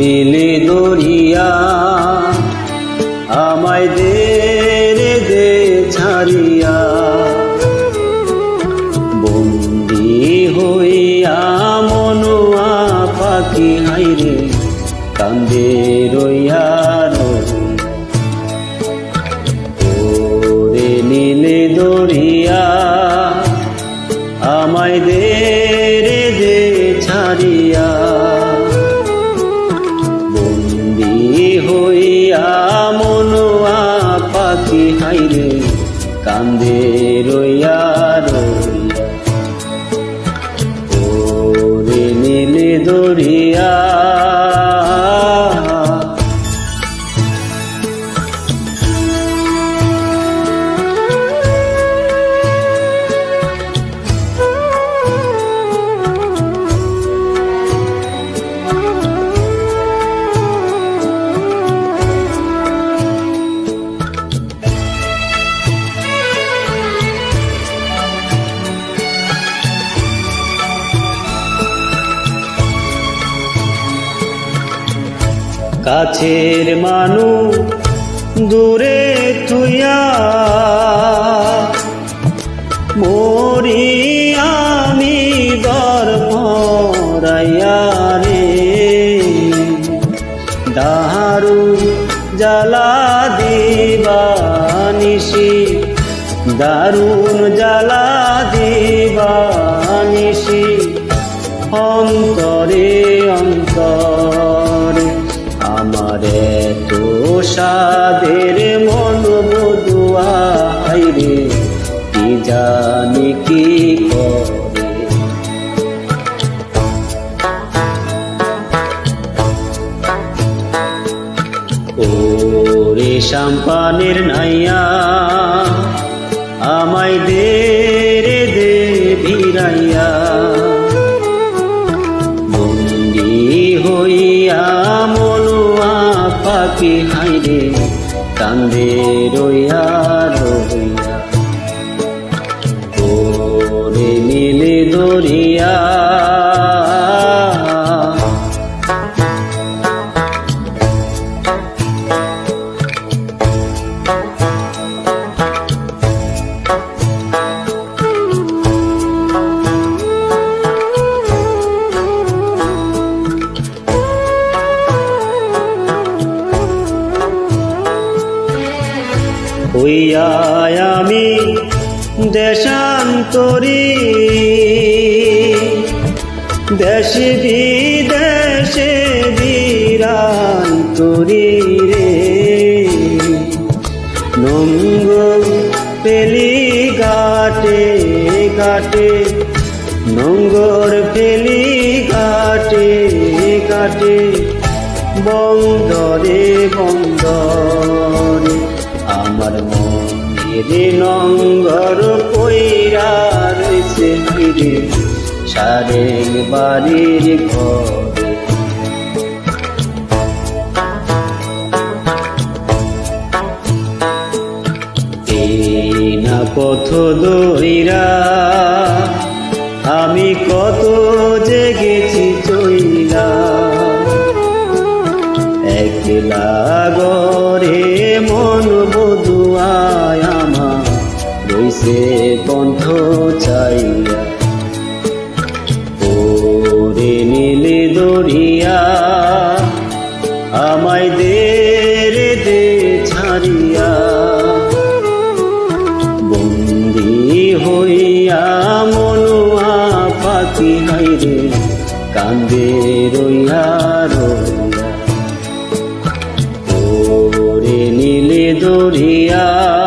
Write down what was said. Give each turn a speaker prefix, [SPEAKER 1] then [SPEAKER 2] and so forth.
[SPEAKER 1] নীলি দরিয়া আমায় দে দে ছাড়িয়া। বন্দি হইয়া মনুয়া পাখি হাইরে কান্দে রইয়া কান্দে রইয়া কাছের মানু দূরে তুইয়া মরি আমি দর পরাইয়া রে। দারু জ্বালা দিবানিসি দারুণ জ্বালা দিবানিসি অন্তরে অন্তরে সাদের মন বধুয়া হাইরে কি জানি কি করে? ওরে সাম্পানের নাইয়া, আমায় দে রে, দে ভিড়াইয়া। বন্দি হাইরে কান্দে রইয়া রইয়া। ওরে মিলে দরিয়া হইয়া আমি দেশান্তরী। দেশে বিদেশে বীরান্তরী রে। নঙ্গ পেলি গাটে গাটে নঙ্গর পেলি গাটে গাটে বন্দরে বন্দরে। আমার ফিরে। সারেং বাড়ির ঘরে। না পথ দইরা আমি কত জেগেছি চইলা কণ্ঠ চাইয়া ওরে নীলে দরিয়া আমায় দে দে কান্দে রইয়া রইয়া। নীলে দরিয়া